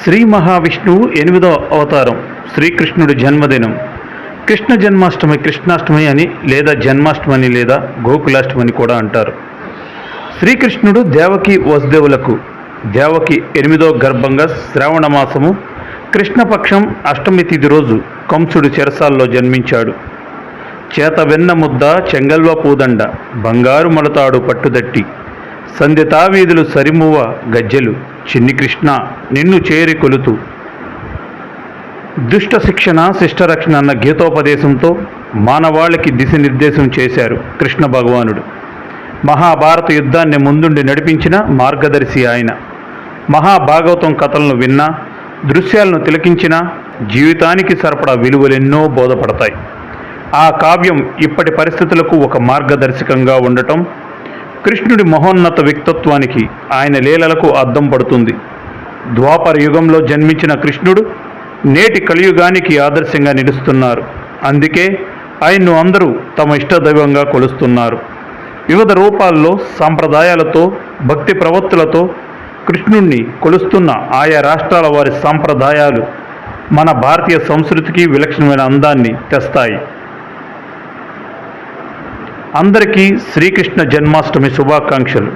శ్రీ మహావిష్ణువు ఎనిమిదవ అవతారం శ్రీకృష్ణుడి జన్మదినం. కృష్ణ జన్మాష్టమి కృష్ణాష్టమి అని లేదా జన్మాష్టమి అని లేదా గోకులాష్టమి అని కూడా అంటారు. శ్రీకృష్ణుడు దేవకి వసుదేవులకు దేవకి ఎనిమిదో గర్భంగా శ్రావణ మాసము కృష్ణపక్షం అష్టమి తిథి రోజు కంసుడు చెరసాల్లో జన్మించాడు. చేత వెన్న ముద్ద చెంగల్వ పూదండ బంగారు మలతాడు పట్టుదట్టి సంధ్యతావీధులు సరిమువ్వ గజ్జెలు. చిన్ని కృష్ణ నిన్ను చేరి కొలుతూ. దుష్ట శిక్షణ శిష్టరక్షణ అన్న గీతోపదేశంతో మానవాళికి దిశనిర్దేశం చేశారు కృష్ణ భగవానుడు. మహాభారత యుద్ధాన్ని ముందుండి నడిపించిన మార్గదర్శి ఆయన. మహాభాగవతం కథలను విన్నా దృశ్యాలను తిలకించినా జీవితానికి సరిపడా విలువలెన్నో బోధపడతాయి. ఆ కావ్యం ఇప్పటి పరిస్థితులకు ఒక మార్గదర్శకంగా ఉండటం కృష్ణుడి మహోన్నత వ్యక్తిత్వానికి ఆయన లీలలకు అద్దం పడుతుంది. ద్వాపర యుగంలో జన్మించిన కృష్ణుడు నేటి కలియుగానికి ఆదర్శంగా నిలుస్తున్నారు. అందుకే ఆయన్ను అందరూ తమ ఇష్టదైవంగా కొలుస్తున్నారు. వివిధ రూపాల్లో సాంప్రదాయాలతో భక్తి ప్రవత్తులతో కృష్ణుణ్ణి కొలుస్తున్న ఆయా రాష్ట్రాల వారి సాంప్రదాయాలు మన భారతీయ సంస్కృతికి విలక్షణమైన అందాన్ని తెస్తాయి. అందరికీ శ్రీకృష్ణ జన్మాష్టమి శుభాకాంక్షలు.